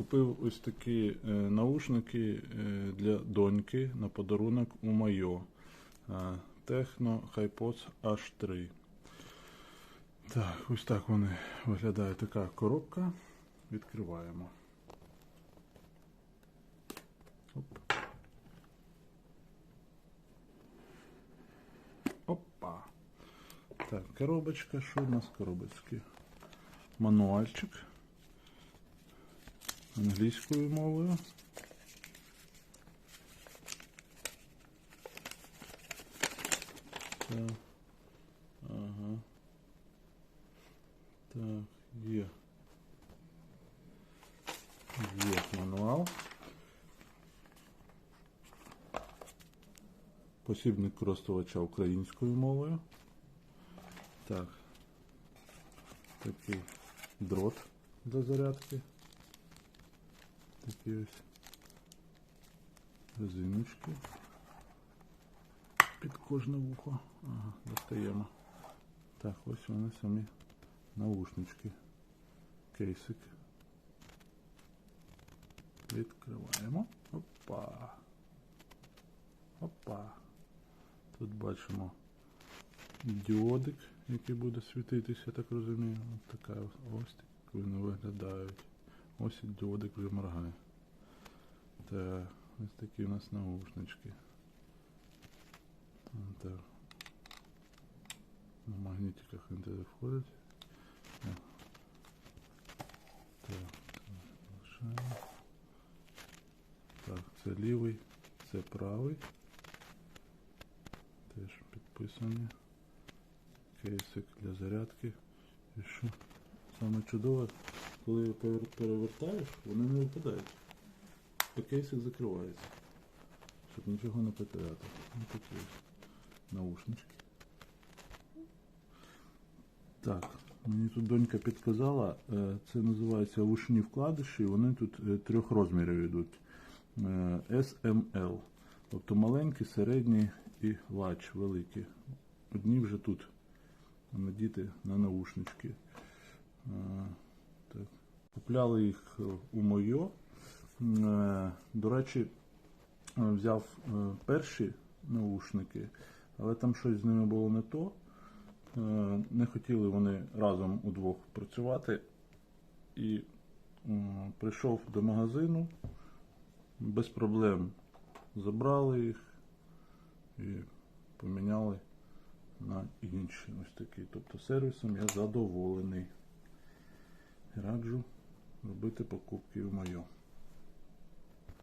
Купив ось такі е, наушники е, для доньки на подарунок у Майо. Е, Техно HiPods H3. Так, ось так вони виглядає така коробка. Відкриваємо. Оп. Опа. Так, коробочка, що у нас коробочки? Мануальчик англійською мовою. Так. Ага. Так, є. Є мануал. Посібник користувача українською мовою. Так. Такий дрот для зарядки. Такі ось резиночки. Під кожне вухо. Ага, достаємо. Так, ось вони самі наушнички. Кейсик. Відкриваємо. Опа. Опа. Тут бачимо діодик, який буде світитися, я так розумію. Ось така ось, так вони виглядають. Ось діодик вже моргає. Так, ось такі у нас наушнички. Так. На магнітиках він туди входить. Так. Так, це. Так, це лівий, це правий. Теж підписані. Кейсик для зарядки. І що? Саме чудове, коли його перевертаєш, вони не випадають. Кейсик закривається. Щоб нічого не потеряти. Ось такі наушнички. Так, мені тут донька підказала, е, це називається ушні вкладиші, вони тут е, трьох розмірів йдуть. Е, SML. Тобто маленькі, середні і лач великі. Одні вже тут надіти на наушнички. Купляли їх е, у Мойо. Е, До речі, е, взяв перші наушники, але там щось з ними було не то. Не хотіли вони разом удвох працювати. І прийшов до магазину, без проблем забрали їх і поміняли на інші. Ось такі. Тобто сервісом я задоволений. Раджу робити покупки в моєму.